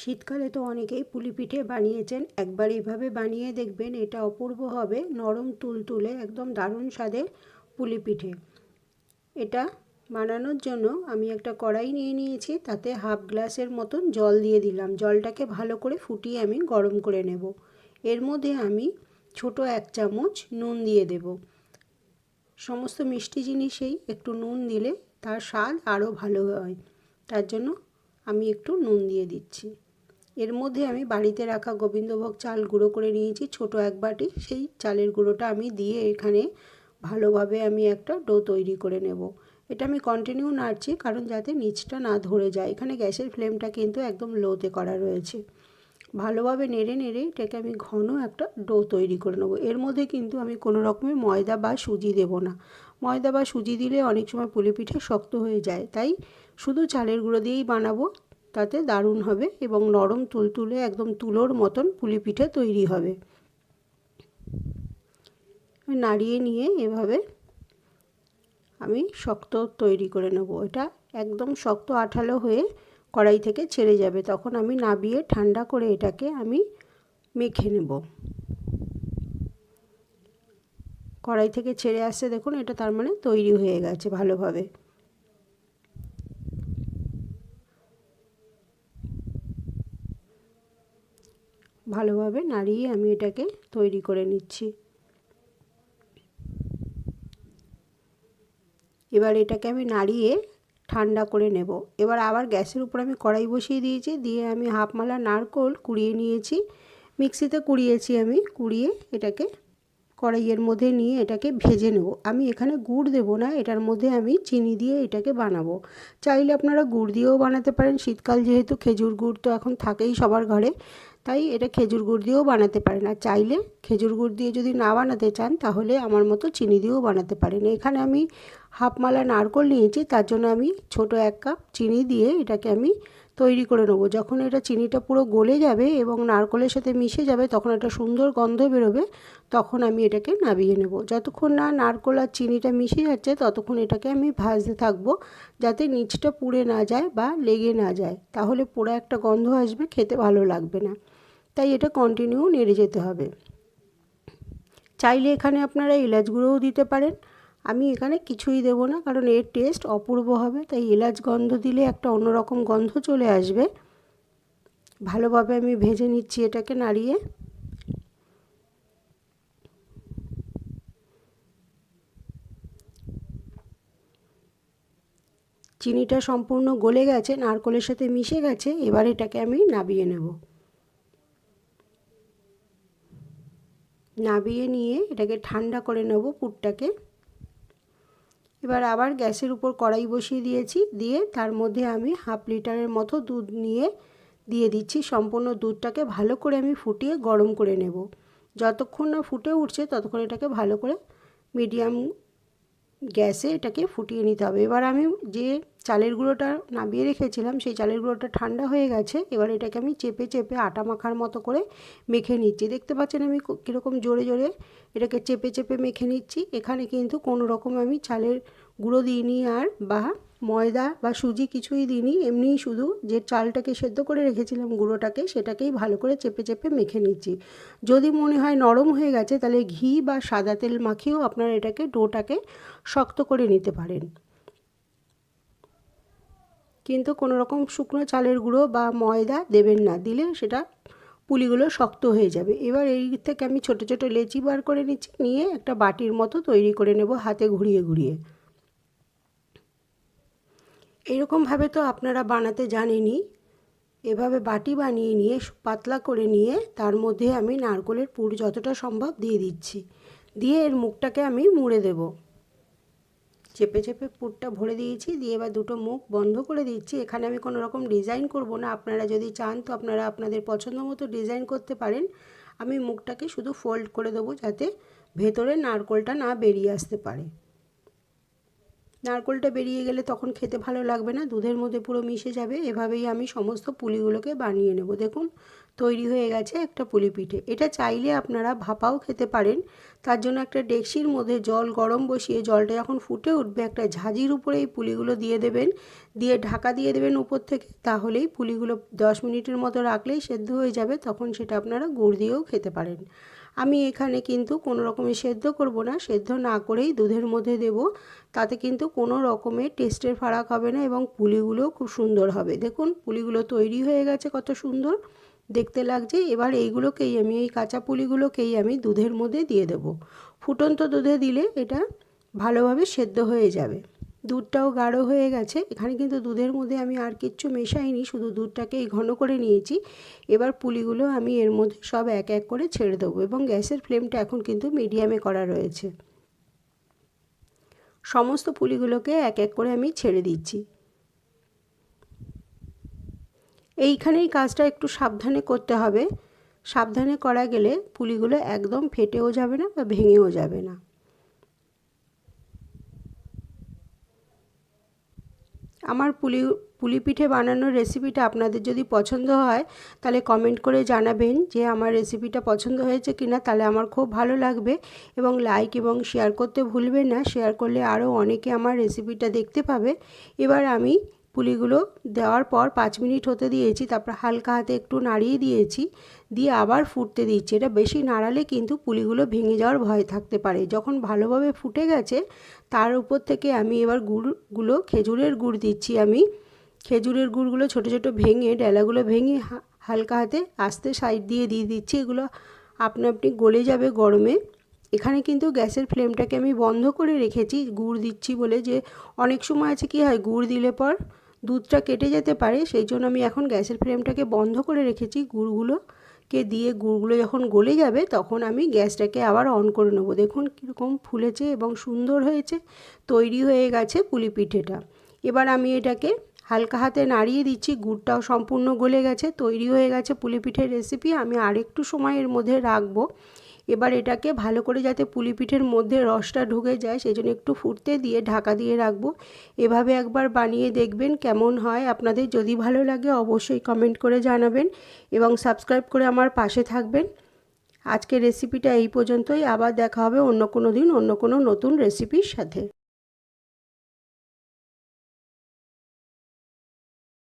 শীতকালে তো অনেকেই পুলি পিঠে বানিয়েছেন। একবার এভাবে বানিয়ে দেখবেন, এটা অপূর্ব হবে। নরম তুলতুলে একদম দারুণ স্বাদের পুলি পিঠে এটা বানানোর জন্য আমি একটা কড়াই নিয়ে নিয়েছি, তাতে হাফ গ্লাসের মতন জল দিয়ে দিলাম। জলটাকে ভালো করে ফুটিয়ে আমি গরম করে নেব। এর মধ্যে আমি ছোট এক চামচ নুন দিয়ে দেব। সমস্ত মিষ্টি জিনিসেই একটু নুন দিলে তার স্বাদ আরও ভালো হয়। তার জন্য আমি একটু নুন দিয়ে দিচ্ছি। এর মধ্যে আমি বাড়িতে রাখা গোবিন্দভোগ চাল গুঁড়ো করে নিয়েছি, ছোট এক বাটি। সেই চালের গুঁড়োটা আমি দিয়ে এখানে ভালোভাবে আমি একটা ডো তৈরি করে নেব। এটা আমি কন্টিনিউ নাড়ছি কারণ যাতে নিচটা না ধরে যায়। এখানে গ্যাসের ফ্লেমটা কিন্তু একদম লোতে করা রয়েছে। ভালোভাবে নেড়ে নেড়ে এটাকে আমি ঘন একটা ডো তৈরি করে নেব। এর মধ্যে কিন্তু আমি কোনো রকমের ময়দা বা সুজি দেব না। ময়দা বা সুজি দিলে অনেক সময় পুলি পিঠে শক্ত হয়ে যায়। তাই শুধু চালের গুঁড়ো দিয়েই বানাবো। তাতে দারুণ হবে এবং নরম তুলতুলে একদম তুলোর মতন পুলি পিঠে তৈরি হবে। নাড়িয়ে নিয়ে এভাবে আমি শক্ত তৈরি করে নেব। এটা একদম শক্ত আঠালো হয়ে কড়াই থেকে ছেড়ে যাবে। তখন আমি নাবিয়ে ঠান্ডা করে এটাকে আমি মেখে নেব। কড়াই থেকে ছেড়ে আসছে দেখুন, এটা তার মানে তৈরি হয়ে গেছে ভালোভাবে। ভালোভাবে নাড়িয়ে আমি এটাকে তৈরি করে নিচ্ছি। এবার এটাকে আমি নাড়িয়ে ঠান্ডা করে নেব। এবার আবার গ্যাসের উপর আমি কড়াই বসিয়ে দিয়েছি, দিয়ে আমি হাফ মালা নারকোল কুড়িয়ে নিয়েছি। মিক্সিতে কুড়িয়েছি আমি, কুড়িয়ে এটাকে কড়াইয়ের মধ্যে নিয়ে এটাকে ভেজে নেব। আমি এখানে গুড় দেবো না, এটার মধ্যে আমি চিনি দিয়ে এটাকে বানাবো। চাইলে আপনারা গুড় দিয়েও বানাতে পারেন, শীতকাল যেহেতু খেজুর গুড় তো এখন থাকেই সবার ঘরে। তাই এটা খেজুর গুড় দিয়েও বানাতে পারেন। আর চাইলে খেজুর গুড় দিয়ে যদি না বানাতে চান, তাহলে আমার মতো চিনি দিয়েও বানাতে পারেন। এখানে আমি হাফ মালা নারকোল নিয়েছি, তার জন্য আমি ছোট এক কাপ চিনি দিয়ে এটাকে আমি তৈরি করে নেব। যখন এটা চিনিটা পুরো গলে যাবে এবং নারকোলের সাথে মিশে যাবে, তখন একটা সুন্দর গন্ধ বেরোবে, তখন আমি এটাকে নাবিয়ে নেব। যতক্ষণ না নারকোল আর চিনিটা মিশে যাচ্ছে, ততক্ষণ এটাকে আমি ভাজতে থাকব, যাতে নিচটা পুড়ে না যায় বা লেগে না যায়। তাহলে পুরো একটা গন্ধ আসবে, খেতে ভালো লাগবে না। তাই এটা কন্টিনিউ নেড়ে যেতে হবে। চাইলে এখানে আপনারা এলাচ গুঁড়োও দিতে পারেন। আমি এখানে কিছুই দেবো না, কারণ এর টেস্ট অপূর্ব হবে, তাই এলাচ গন্ধ দিলে একটা অন্যরকম গন্ধ চলে আসবে। ভালোভাবে আমি ভেজে নিচ্ছি এটাকে নাড়িয়ে। চিনিটা সম্পূর্ণ গলে গেছে, নারকলের সাথে মিশে গেছে, এবার এটাকে আমি নাবিয়ে নেব। নাবিয়ে নিয়ে এটাকে ঠান্ডা করে নেব পুরটাকে। এবার আবার গ্যাসের উপর কড়াই বসিয়ে দিয়েছি, দিয়ে তার মধ্যে আমি হাফ লিটারের মতো দুধ নিয়ে দিয়ে দিচ্ছি। সম্পূর্ণ দুধটাকে ভালো করে আমি ফুটিয়ে গরম করে নেব। যতক্ষণ না ফুটে উঠছে, ততক্ষণ এটাকে ভালো করে মিডিয়াম গ্যাসে এটাকে ফুটিয়ে নিতে হবে। এবার আমি যে চালের গুঁড়োটা নামিয়ে রেখেছিলাম, সেই চালের গুঁড়োটা ঠান্ডা হয়ে গেছে। এবার এটাকে আমি চেপে চেপে আটা মাখার মতো করে মেখে নিচ্ছি। দেখতে পাচ্ছেন আমি কীরকম জোরে জোরে এটাকে চেপে চেপে মেখে নিচ্ছি। এখানে কিন্তু কোনো রকম আমি চালের গুঁড়ো দিইনি আর বা ময়দা বা সুজি কিছুই দিইনি, এমনিই শুধু যে চালটাকে সেদ্ধ করে রেখেছিলাম গুঁড়োটাকে, সেটাকেই ভালো করে চেপে চেপে মেখে নিচ্ছি। যদি মনে হয় নরম হয়ে গেছে, তাহলে ঘি বা সাদা তেল মাখিয়েও আপনারা এটাকে ডোটাকে শক্ত করে নিতে পারেন। কিন্তু কোনো রকম শুকনো চালের গুঁড়ো বা ময়দা দেবেন না, দিলে সেটা পুলিগুলো শক্ত হয়ে যাবে। এবার এই থেকে আমি ছোট ছোট লেচি বার করে নিচ্ছি, নিয়ে একটা বাটির মতো তৈরি করে নেব হাতে ঘুরিয়ে ঘুরিয়ে। এরকমভাবে তো আপনারা বানাতে জানেনই। এভাবে বাটি বানিয়ে নিয়ে, পাতলা করে নিয়ে, তার মধ্যে আমি নারকলের পুর যতটা সম্ভব দিয়ে দিচ্ছি। দিয়ে এর মুখটাকে আমি মুড়ে দেবো। চেপে চেপে পুরটা ভরে দিয়েছি, দিয়ে এবার দুটো মুখ বন্ধ করে দিচ্ছি। এখানে আমি কোনো রকম ডিজাইন করব না। আপনারা যদি চান তো আপনারা আপনাদের পছন্দ মতো ডিজাইন করতে পারেন। আমি মুখটাকে শুধু ফোল্ড করে দেবো যাতে ভেতরে নারকোলটা না বেরিয়ে আসতে পারে। নারকোলটা বেরিয়ে গেলে তখন খেতে ভালো লাগবে না, দুধের মধ্যে পুরো মিশে যাবে। এভাবেই আমি সমস্ত পুলিগুলোকে বানিয়ে নেব। দেখুন, তৈরি হয়ে গেছে একটা পুলি পিঠে। এটা চাইলে আপনারা ভাপাও খেতে পারেন। তার জন্য একটা ডেকসির মধ্যে জল গরম বসিয়ে জলটা যখন ফুটে উঠবে, একটা ঝাঁঝির উপরে এই পুলিগুলো দিয়ে দেবেন। দিয়ে ঢাকা দিয়ে দেবেন উপর থেকে, তাহলেই পুলিগুলো দশ মিনিটের মতো রাখলেই সেদ্ধ হয়ে যাবে। তখন সেটা আপনারা গুড় দিয়েও খেতে পারেন। আমি এখানে কিন্তু কোনো রকমের সেদ্ধ করব না, সেদ্ধ না করেই দুধের মধ্যে দেব। তাতে কিন্তু কোনো রকমের টেস্টের ফারাক হবে না এবং পুলিগুলোও খুব সুন্দর হবে। দেখুন, পুলিগুলো তৈরি হয়ে গেছে কত সুন্দর। দেখতে লাগছে, এবার এইগুলোকেই আমি, এই কাঁচা পুলিগুলোকেই আমি দুধের মধ্যে দিয়ে দেব। ফুটন্ত দুধে দিলে এটা ভালোভাবে সেদ্ধ হয়ে যাবে। দুধটাও গাঢ় হয়ে গেছে। এখানে কিন্তু দুধের মধ্যে আমি আর কিচ্ছু মেশাইনি, শুধু দুধটাকেই ঘন করে নিয়েছি। এবার পুলিগুলো আমি এর মধ্যে সব এক এক করে ছেড়ে দেবো এবং গ্যাসের ফ্লেমটা এখন কিন্তু মিডিয়ামে করা রয়েছে। সমস্ত পুলিগুলোকে এক এক করে আমি ছেড়ে দিচ্ছি। এইখানেই কাজটা একটু সাবধানে করতে হবে। সাবধানে করা গেলে পুলিগুলো একদম ফেটেও যাবে না বা ভেঙেও যাবে না। আমার পুলি পুলি পিঠে বানানোর রেসিপিটা আপনাদের যদি পছন্দ হয়, তাহলে কমেন্ট করে জানাবেন যে আমার রেসিপিটা পছন্দ হয়েছে কি না তাহলে আমার খুব ভালো লাগবে। এবং লাইক এবং শেয়ার করতে ভুলবেন না শেয়ার করলে আরও অনেকে আমার রেসিপিটা দেখতে পাবে। এবার আমি পুলিগুলো দেওয়ার পর পাঁচ মিনিট হতে দিয়েছি, তারপর হালকা হাতে একটু নাড়িয়ে দিয়েছি, দিয়ে আবার ফুটতে দিচ্ছি। এটা বেশি নাড়ালে কিন্তু পুলিগুলো ভেঙে যাওয়ার ভয় থাকতে পারে। যখন ভালোভাবে ফুটে গেছে, তার উপর থেকে আমি এবার গুড়গুলো, খেজুরের গুড় দিচ্ছি আমি। খেজুরের গুড়গুলো ছোট ছোট ভেঙে, ডেলাগুলো ভেঙে হালকা হাতে আস্তে সাইড দিয়ে দিয়ে দিচ্ছি। এগুলো আপনা আপনি গলে যাবে গরমে। এখানে কিন্তু গ্যাসের ফ্লেমটাকে আমি বন্ধ করে রেখেছি, গুড় দিচ্ছি বলে যে অনেক সময় আছে কি হয়, গুড় দিলে পর দুধটা কেটে যেতে পারে, সেই জন্য আমি এখন গ্যাসের ফ্লেমটাকে বন্ধ করে রেখেছি, গুড়গুলোকে দিয়ে গুড়গুলো যখন গলে যাবে তখন আমি গ্যাসটাকে আবার অন করে নেব। দেখুন কীরকম ফুলেছে এবং সুন্দর হয়েছে, তৈরি হয়ে গেছে পুলি পিঠেটা। এবার আমি এটাকে হালকা হাতে নাড়িয়ে দিচ্ছি, গুড়টাও সম্পূর্ণ গলে গেছে, তৈরি হয়ে গেছে পুলি পিঠের রেসিপি, আমি আরেকটু সময়ের মধ্যে রাখব। এবার এটাকে ভালো করে যাতে পুলিপিঠের মধ্যে রসটা ঢুকে যায়, সেই জন্য একটু ফুটতে দিয়ে ঢাকা দিয়ে রাখব। এভাবে একবার বানিয়ে দেখবেন কেমন হয়। আপনাদের যদি ভালো লাগে অবশ্যই কমেন্ট করে জানাবেন এবং সাবস্ক্রাইব করে আমার পাশে থাকবেন। আজকের রেসিপিটা এই পর্যন্তই। আবার দেখা হবে অন্য কোনো দিন, অন্য কোনো নতুন রেসিপির সাথে।